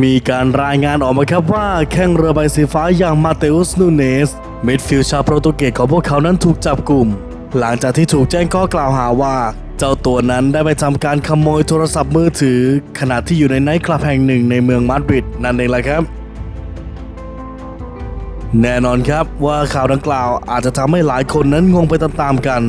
มีการรายงานออกมาครับว่าแข้งเรือใบสีฟ้าอย่างมาเตอุสนูเนสมิดฟิลชาวโปรตุเกสของพวกเขานั้นถูกจับกลุ่ม หลังจากที่ถูกแจ้งข้อกล่าวหาว่า เจ้าตัวนั้นได้ไปทำการขโมยโทรศัพท์มือถือ ขณะที่อยู่ในไนท์คลับแห่งหนึ่งในเมืองมาดริดนั่นเองแหละครับ แน่นอนครับว่าข่าวดังกล่าวอาจจะทำให้หลายคนนั้นงงไปตามๆกัน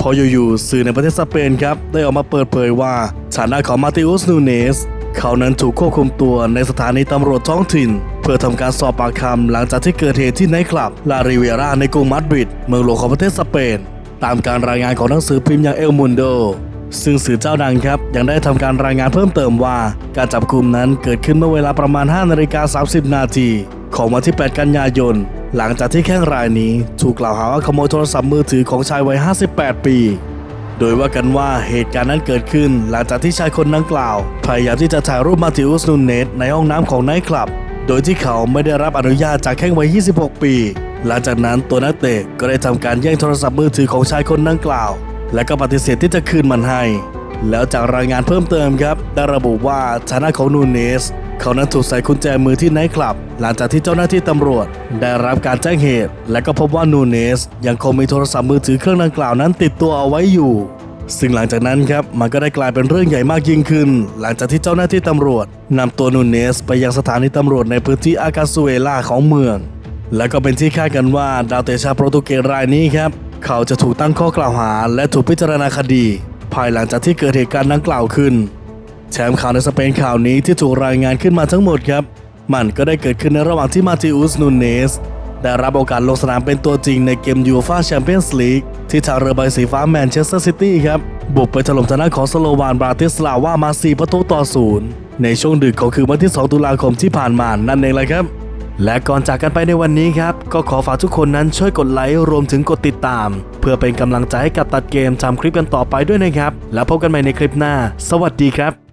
พออยู่ๆสื่อในประเทศสเปนครับได้ออกมาเปิดเผยว่าฐานะของมาติอุสนูเนส เขานั้นถูกควบคุมตัวในสถานีตำรวจท้องถิ่น เพื่อทำการสอบปากคำหลังจากที่เกิดเหตุที่ไนท์คลับลาริเวราในกรุงมาดริดเมืองหลวงของประเทศสเปน ตามการรายงานของหนังสือพิมพ์อย่างเอลมุนโดซึ่งสื่อเจ้าดังครับยังได้ทำการรายงานเพิ่มเติมว่า การจับกลุ่มนั้นเกิดขึ้นเมื่อเวลาประมาณ 5 นาฬิกา 30 นาที ของวันที่ 8 กันยายน หลังจากที่แข้งรายนี้ ถูกกล่าวหาว่าขโมยโทรศัพท์มือถือของชายวัย 58 ปี โดยว่ากันว่าเหตุการณ์นั้นเกิดขึ้น หลังจากที่ชายคนดังกล่าว พยายามที่จะถ่ายรูปมาติอุสนูเนสในห้องน้ำของไนท์คลับ โดยที่เขาไม่ได้รับอนุญาตจากแข้งวัย 26 ปี หลังจากนั้นตัวนักเตะก็ได้ทำการแย่งโทรศัพท์มือถือของชายคนดังกล่าว และก็ปฏิเสธที่จะคืนมันให้ แล้วจากรายงานเพิ่มเติมครับได้ระบุว่าฐานะของนูเนส เขานั้นถูกใส่กุญแจมือที่ไนท์คลับ หลังจากที่เจ้าหน้าที่ตำรวจ ได้รับการแจ้งเหตุ และก็พบว่านูเนส ยังคงมีโทรศัพท์มือถือเครื่องดังกล่าวนั้นติดตัวเอาไว้อยู่ ซึ่งหลังจากนั้นครับมันก็ได้กลายเป็นเรื่องใหญ่มากยิ่งขึ้น หลังจากที่เจ้าหน้าที่ตำรวจนำตัวนูเนส ไปยังสถานีตำรวจในพื้นที่อากาซูเอล่าของเมือง และก็เป็นที่คาดกันว่าดาวเตชาโปรตุเกสรายนี้ครับเขาจะถูกตั้งข้อกล่าวหา และถูกพิจารณาคดี ภายหลังจากที่เกิดเหตุการณ์ดังกล่าวขึ้น แชมป์ข่าวในสเปนข่าวนี้ที่ถูกรายงานขึ้นมาทั้งหมดครับ มันก็ได้เกิดขึ้นในระหว่างที่มาติอุสนูเนสได้รับโอกาสลงสนามเป็นตัวจริงในเกมยูฟ่าแชมเปี้ยนส์ลีกที่ทางเรือใบสีฟ้าแมนเชสเตอร์ซิตี้ครับ บุกไปถล่มทางด้านของสโลวานบราติสลาว่ามา 4 ประตูต่อศูนย์ในช่วงดึกของคืนวันที่ 2 ตุลาคมที่ผ่านมานั่นเองเลยครับ และก่อนจากกันไปในวันนี้ครับ ก็ขอฝากทุกคนนั้นช่วยกดไลค์รวมถึงกดติดตาม เพื่อเป็นกำลังใจให้กับตัดเกมทำคลิปกันต่อไปด้วยนะครับ แล้วพบกันใหม่ในคลิปหน้า สวัสดีครับ